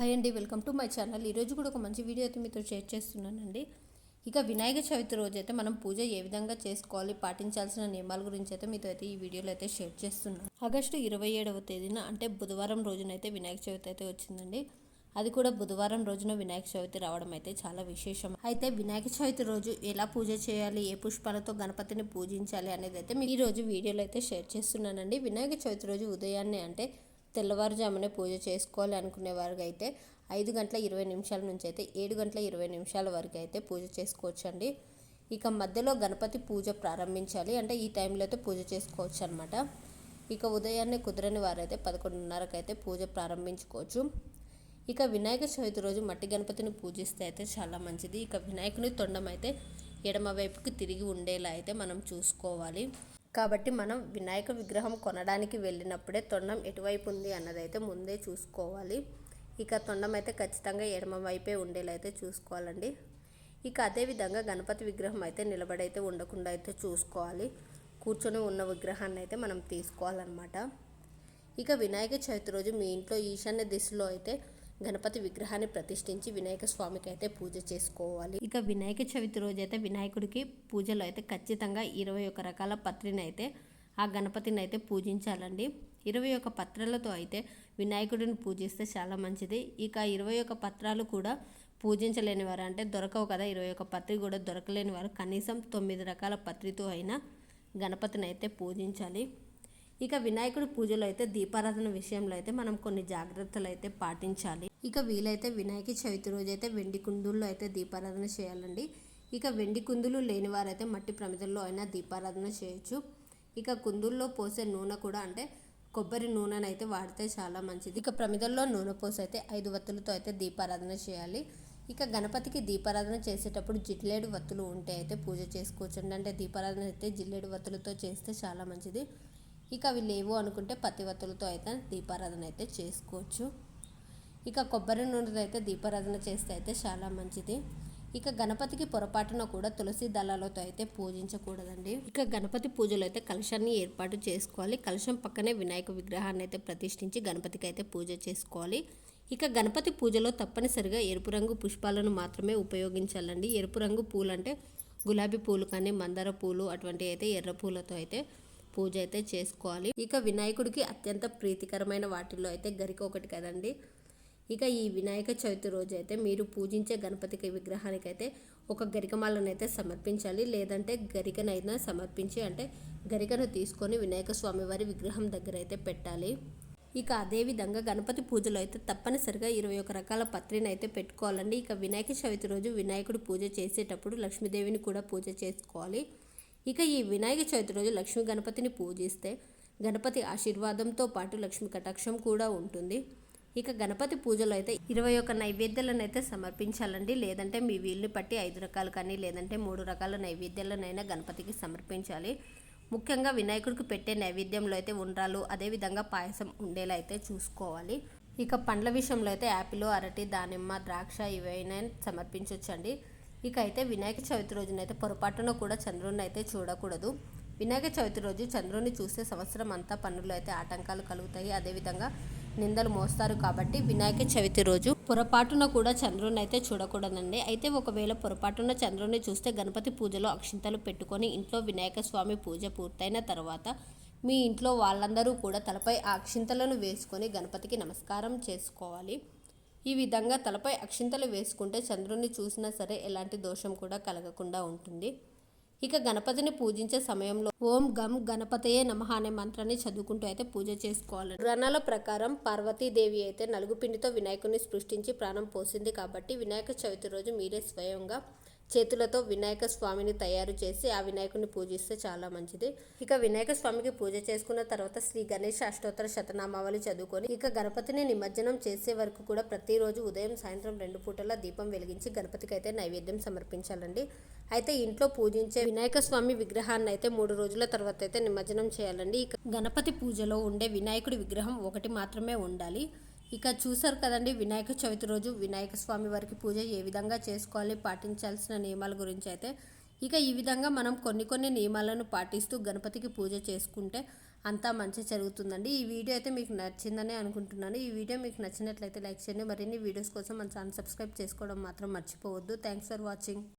Hi అండి welcome to my channel. ఈరోజు కూడా ఒక మంచి వీడియో అయితే మీతో షేర్ చేస్తున్నానండి. ఇక వినాయక చవితి రోజు అయితే మనం పూజ ఏ విధంగా చేసుకోవాలి పాటించాల్సిన నియమాల గురించి అయితే మీతో అయితే ఈ వీడియోలో అయితే షేర్ చేస్తున్నాను. ఆగస్టు ఇరవై ఏడవ తేదీన అంటే బుధవారం రోజునైతే వినాయక చవితి అయితే వచ్చిందండి. అది కూడా బుధవారం రోజున వినాయక చవితి రావడం అయితే చాలా విశేషం. అయితే వినాయక చవితి రోజు ఎలా పూజ చేయాలి ఏ పుష్పాలతో గణపతిని పూజించాలి అనేది అయితే ఈ రోజు వీడియోలో అయితే షేర్ చేస్తున్నానండి. వినాయక చవితి రోజు ఉదయాన్నే అంటే తెల్లవారుజామునే పూజ చేసుకోవాలి అనుకునే వారికి అయితే ఐదు గంటల ఇరవై నిమిషాల నుంచి అయితే ఏడు గంటల ఇరవై నిమిషాల వరకు అయితే పూజ చేసుకోవచ్చు అండి ఇక మధ్యలో గణపతి పూజ ప్రారంభించాలి. అంటే ఈ టైంలో అయితే పూజ చేసుకోవచ్చు అనమాట ఇక ఉదయాన్నే కుదరని వారైతే పదకొండున్నరకు అయితే పూజ ప్రారంభించుకోవచ్చు. ఇక వినాయక చవితి రోజు మట్టి గణపతిని పూజిస్తే అయితే చాలా మంచిది. ఇక వినాయకుని తొండం అయితే ఎడమ వైపుకి తిరిగి ఉండేలా అయితే మనం చూసుకోవాలి. కాబట్టి మనం వినాయక విగ్రహం కొనడానికి వెళ్ళినప్పుడే తొండం ఎటువైపు ఉంది అన్నదైతే ముందే చూసుకోవాలి. ఇక తొండం అయితే ఖచ్చితంగా ఎడమ వైపే ఉండేలా అయితే చూసుకోవాలండి. ఇక అదేవిధంగా గణపతి విగ్రహం అయితే నిలబడైతే ఉండకుండా అయితే చూసుకోవాలి. కూర్చొని ఉన్న విగ్రహాన్ని అయితే మనం తీసుకోవాలన్నమాట. ఇక వినాయక చవితి రోజు మీ ఇంట్లో ఈశాన్య దిశలో అయితే గణపతి విగ్రహాన్ని ప్రతిష్ఠించి వినాయక స్వామికి అయితే పూజ చేసుకోవాలి. ఇక వినాయక చవితి రోజు అయితే వినాయకుడికి పూజలో అయితే ఖచ్చితంగా ఇరవై ఒక రకాల పత్రిని అయితే ఆ గణపతిని అయితే పూజించాలండి. ఇరవై ఒక పత్రాలతో అయితే వినాయకుడిని పూజిస్తే చాలా మంచిది. ఇక ఇరవై ఒక పత్రాలు కూడా పూజించలేని వారు అంటే దొరకవు కదా. ఇరవై ఒక పత్రి కూడా దొరకలేని వారు కనీసం తొమ్మిది రకాల పత్రితో అయినా గణపతిని అయితే పూజించాలి. ఇక వినాయకుడి పూజలో అయితే దీపారాధన విషయంలో అయితే మనం కొన్ని జాగ్రత్తలు అయితే పాటించాలి. ఇక వీలైతే వినాయక చవితి రోజు అయితే వెండి కుందుల్లో అయితే దీపారాధన చేయాలండి. ఇక వెండి కుందులు లేని వారైతే మట్టి ప్రమిదల్లో అయినా దీపారాధన చేయొచ్చు. ఇక కుందుల్లో పోసే నూనె కూడా అంటే కొబ్బరి నూనెను అయితే వాడితే చాలా మంచిది. ఇక ప్రమిదల్లో నూనె పోసి అయితే ఐదు వత్తులతో అయితే దీపారాధన చేయాలి. ఇక గణపతికి దీపారాధన చేసేటప్పుడు జిల్లేడు వత్తులు ఉంటే అయితే పూజ చేసుకోవచ్చు అంటే దీపారాధన అయితే జిల్లేడు వత్తులతో చేస్తే చాలా మంచిది. ఇక అవి లేవు అనుకుంటే పత్తి వత్తులతో అయితే దీపారాధన అయితే చేసుకోవచ్చు. ఇక కొబ్బరి నూనెతో అయితే దీపారాధన చేస్తే అయితే చాలా మంచిది. ఇక గణపతికి పొరపాటున కూడా తులసి దళాలతో అయితే పూజించకూడదండి. ఇక గణపతి పూజలో అయితే కలశాన్ని ఏర్పాటు చేసుకోవాలి. కలశం పక్కనే వినాయక విగ్రహాన్ని అయితే ప్రతిష్ఠించి గణపతికి అయితే పూజ చేసుకోవాలి. ఇక గణపతి పూజలో తప్పనిసరిగా ఎరుపు రంగు పుష్పాలను మాత్రమే ఉపయోగించాలండి. ఎరుపు రంగు పూలు అంటే గులాబీ పూలు కానీ మందార పూలు అటువంటివి అయితే ఎర్ర పూలతో అయితే పూజ అయితే చేసుకోవాలి. ఇక వినాయకుడికి అత్యంత ప్రీతికరమైన వాటిల్లో అయితే గరిక ఒకటి కదండి. ఇక ఈ వినాయక చవితి రోజు అయితే మీరు పూజించే గణపతికి విగ్రహానికి అయితే ఒక గరికమాలనైతే సమర్పించాలి. లేదంటే గరికనైనా సమర్పించి అంటే గరికను తీసుకొని వినాయక స్వామి వారి విగ్రహం దగ్గర అయితే పెట్టాలి. ఇక అదేవిధంగా గణపతి పూజలో అయితే తప్పనిసరిగా ఇరవై ఒక రకాల పత్రిని అయితే పెట్టుకోవాలండి. ఇక వినాయక చవితి రోజు వినాయకుడు పూజ చేసేటప్పుడు లక్ష్మీదేవిని కూడా పూజ చేసుకోవాలి. ఇక ఈ వినాయక చవితి రోజు లక్ష్మీ గణపతిని పూజిస్తే గణపతి ఆశీర్వాదంతో పాటు లక్ష్మీ కటాక్షం కూడా ఉంటుంది. ఇక గణపతి పూజలో అయితే ఇరవై ఒక్క నైవేద్యాలను అయితే సమర్పించాలండి. లేదంటే మీ వీలుని పట్టి ఐదు రకాలు కానీ లేదంటే మూడు రకాల నైవేద్యాలనైనా గణపతికి సమర్పించాలి. ముఖ్యంగా వినాయకుడికి పెట్టే నైవేద్యంలో అయితే ఉండ్రాలు అదేవిధంగా పాయసం ఉండేలా అయితే చూసుకోవాలి. ఇక పండ్ల విషయంలో అయితే యాపిల్ అరటి దానిమ్మ ద్రాక్ష ఇవైనా సమర్పించవచ్చండి ఇక అయితే వినాయక చవితి రోజునైతే పొరపాటున కూడా చంద్రుని అయితే చూడకూడదు. వినాయక చవితి రోజు చంద్రుని చూస్తే సంవత్సరం అంతా పనులు అయితే ఆటంకాలు కలుగుతాయి. అదేవిధంగా నిందలు మోస్తారు కాబట్టి వినాయక చవితి రోజు పొరపాటున కూడా చంద్రుని అయితే చూడకూడదండి. అయితే ఒకవేళ పొరపాటున చంద్రుని చూస్తే గణపతి పూజలో అక్షింతలు పెట్టుకొని ఇంట్లో వినాయక స్వామి పూజ పూర్తయిన తర్వాత మీ ఇంట్లో వాళ్ళందరూ కూడా తలపై ఆ అక్షింతలను వేసుకొని గణపతికి నమస్కారం చేసుకోవాలి. ఈ విధంగా తలపై అక్షింతలు వేసుకుంటే చంద్రుని చూసినా సరే ఎలాంటి దోషం కూడా కలగకుండా ఉంటుంది. ఇక గణపతిని పూజించే సమయంలో ఓం గం గణపతయే నమ అనే మంత్రాన్ని చదువుకుంటూ అయితే పూజ చేసుకోవాలి. పురాణాల ప్రకారం పార్వతీదేవి అయితే నలుగుపిండితో వినాయకుని సృష్టించి ప్రాణం పోసింది కాబట్టి వినాయక చవితి రోజు మీరే స్వయంగా చేతులతో వినాయక స్వామిని తయారు చేసి ఆ వినాయకుని పూజిస్తే చాలా మంచిది. ఇక వినాయక స్వామికి పూజ చేసుకున్న తర్వాత శ్రీ గణేష్ అష్టోత్తర శతనామావళి చదువుకొని ఇక గణపతిని నిమజ్జనం చేసే వరకు కూడా ప్రతిరోజు ఉదయం సాయంత్రం రెండు పూటల దీపం వెలిగించి గణపతికి అయితే నైవేద్యం సమర్పించాలండి. అయితే ఇంట్లో పూజించే వినాయక స్వామి విగ్రహాన్ని అయితే మూడు రోజుల తర్వాత అయితే నిమజ్జనం చేయాలండి. ఇక గణపతి పూజలో ఉండే వినాయకుడి విగ్రహం ఒకటి మాత్రమే ఉండాలి. ఇక చూసారు కదండి వినాయక చవితి రోజు వినాయక స్వామి వారికి పూజ ఏ విధంగా చేసుకోవాలి పాటించాల్సిన నియమాల గురించి అయితే. ఇక ఈ విధంగా మనం కొన్ని కొన్ని నియమాలను పాటిస్తూ గణపతికి పూజ చేసుకుంటే అంతా మంచి జరుగుతుందండి. ఈ వీడియో అయితే మీకు నచ్చిందని అనుకుంటున్నాను. ఈ వీడియో మీకు నచ్చినట్లయితే లైక్ చేయండి. మరిన్ని వీడియోస్ కోసం మన ఛానల్ సబ్స్క్రైబ్ చేసుకోవడం మాత్రం మర్చిపోవద్దు. Thanks for watching